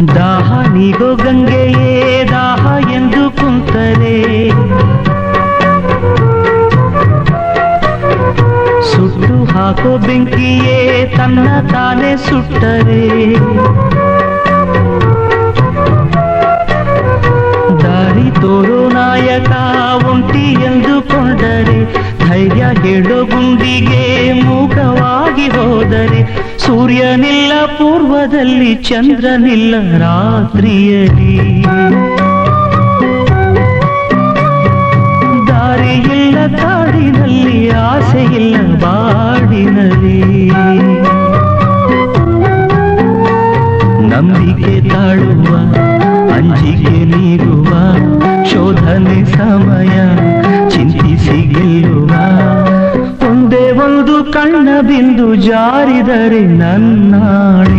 ದಾಹ ನೀಗೋ ಗಂಗೆಯೇ, ದಾಹ ಎಂದು ಕುಂತರೆ ಸುಟ್ಟು ಹಾಕೋ ಬೆಂಕಿಯೇ, ತನ್ನ ತಾನೇ ಸುಟ್ಟರೆ. ದಾರಿ ತೋರೋ ನಾಯಕ, ಒಂಟಿ ಎಂದುಕೊಂಡರೆ ಧೈರ್ಯ ಹೇಳೋ ಗುಂಡಿಗೆ ಮೂಕವಾಗಿ ಹೋದರೆ. ಸೂರ್ಯನಿಲ್ಲ ಪೂರ್ವದಲ್ಲಿ ಚಂದ್ರನಿಲ್ಲ ರಾತ್ರಿಯಲ್ಲಿ. ದಾರಿಯಿಲ್ಲ ಕಾಡಿನಲ್ಲಿ ಆಸೆಯಿಲ್ಲ ಬಾಡಿನಲ್ಲಿ. ನಂಬಿಕೆ ತಾಳುವ ಅಂಜಿಕೆ ನೀಡುವ ಶೋಧನೆ ಸಮಯ. ಕಣ್ಣ ಬಿಂದು ಜಾರಿದರೆ ನನ್ನಾಣ